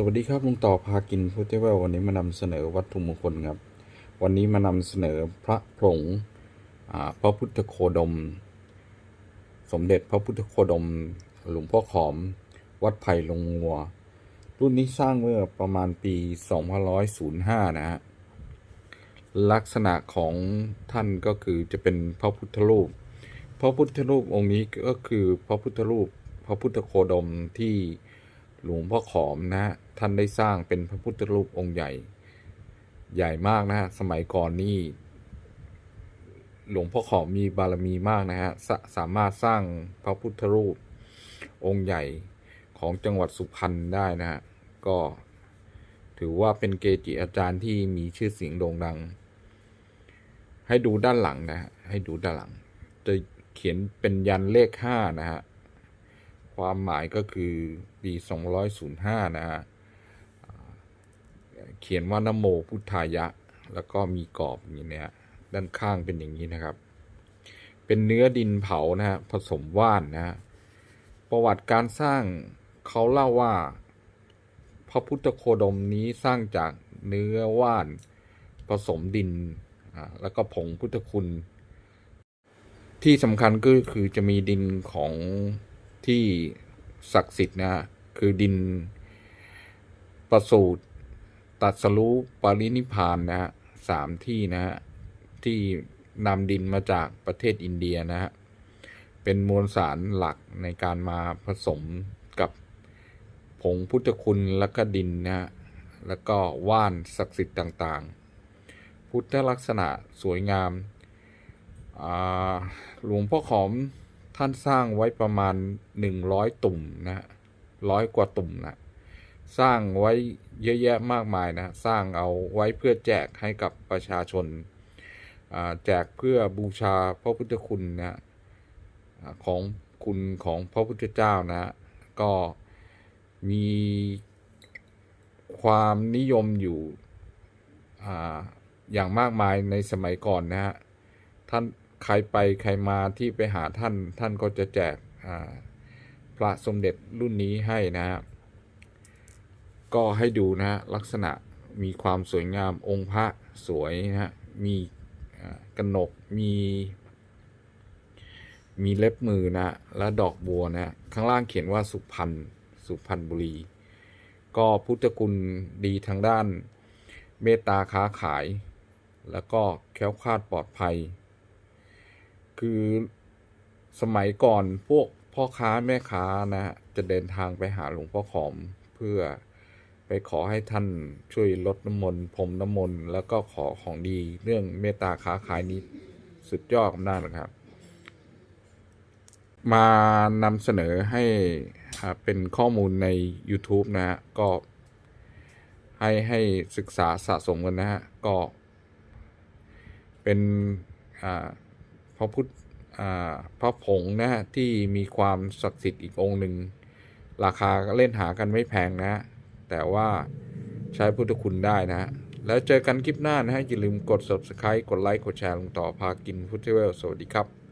สวัสดีครับลุงต่อพากินพุทธเวลวันนี้มานำเสนอวัตถุมงคลครับ วันนี้มานำเสนอพระผงพระพุทธโคดม สมเด็จพระพุทธโคดม หลวงพ่อขอม วัดไผ่ลงงัว รุ่นนี้สร้างเมื่อประมาณปี 2505 นะฮะ ลักษณะของท่านก็คือจะเป็นพระพุทธรูป พระพุทธรูปองค์นี้ก็คือพระพุทธรูป พระพุทธโคดมที่หลวงพ่อขอมนะ ท่านได้สร้างเป็นพระพุทธรูปองค์ใหญ่ ใหญ่มากนะฮะ สมัยก่อนนี่หลวงพ่อขอมีบารมีมากนะฮะสาสามารถสร้างพระพุทธรูปองค์ใหญ่ของจังหวัดสุพรรณได้นะฮะ ก็ถือว่าเป็นเกจิอาจารย์ที่มีชื่อเสียงโด่งดัง ให้ดูด้านหลังนะฮะ ให้ดูด้านหลัง จะเขียนเป็นยันเลขห้านะฮะ ความหมายก็คือปี205นะฮะ เขียนว่านโมพุทธายะ แล้วก็มีกรอบอย่างนี้นี่ยด้านข้างเป็นอย่างนี้นะครับ เป็นเนื้อดินเผานะฮะผสมว่านนะฮะประวัติการสร้างเขาเล่าว่า พระพุทธโคดมนี้สร้างจากเนื้อว่านผสมดินอ่าแล้วก็ผงพุทธคุณ ที่สำคัญก็คือจะมีดินของที่ศักดิ์สิทธิ์นะฮะคือดินประสูตร ตัดสรู้ปรินิพานนะฮะสามที่นะฮะที่นำดินมาจากประเทศอินเดียนะฮะเป็นมวลสารหลักในการมาผสมกับผงพุทธคุณแล้วก็ดินนะฮะแล้วก็ว่านศักดิ์สิทธิ์ต่างๆ พุทธลักษณะสวยงามหลวงพ่อขอมท่านสร้างไว้ประมาณหนึ่งร้อยตุ่มนะร้อยกว่าตุ่มนะ สร้างไว้เยอะแยะมากมายนะสร้างเอาไว้เพื่อแจกให้กับประชาชนาแจกเพื่อบูชาพระพุทธคุณนะของคุณของพระพุทธเจ้านะ ก็มีความนิยมอยู่ออย่างมากมายในสมัยก่อนนะฮะท่านใครไปใครมาที่ไปหาท่านท่านก็จะแจกพระสมเด็จรุ่นนี้ให้นะฮะ ก็ให้ดูนะฮะลักษณะมีความสวยงามองค์พระสวยนะฮะมีกระหนกมี มีเล็บมือนะและดอกบัวนะข้างล่างเขียนว่าสุพรรณสุพรรณบุรี ก็พุทธคุณดีทางด้านเมตตาค้าขาย แล้วก็แคล้วคลาดปลอดภัย คือสมัยก่อนพวกพ่อค้าแม่ค้านะจะเดินทางไปหาหลวงพ่อขอมเพื่อ ไปขอให้ท่านช่วยลดน้ำมนต์พรมน้ำมนต์แล้วก็ขอของดีเรื่องเมตตาค้าขายนี้สุดยอดอำนาจนะครับ มานำเสนอให้เป็นข้อมูลใน YouTube นะฮะก็ให้ให้ศึกษาสะสมกันนะฮะก็เป็นพระพุทธพระผงนะฮะที่มีความศักดิ์สิทธิ์อีกองค์หนึ่ง ราคาเล่นหากันไม่แพงนะฮะ แต่ว่าใช้พุทธคุณได้นะฮะ แล้วเจอกันคลิปหน้านะฮะ อย่าลืมกด subscribe กดไลค์ กดแชร์ลงต่อพากินพุทธเวลสวัสดีครับ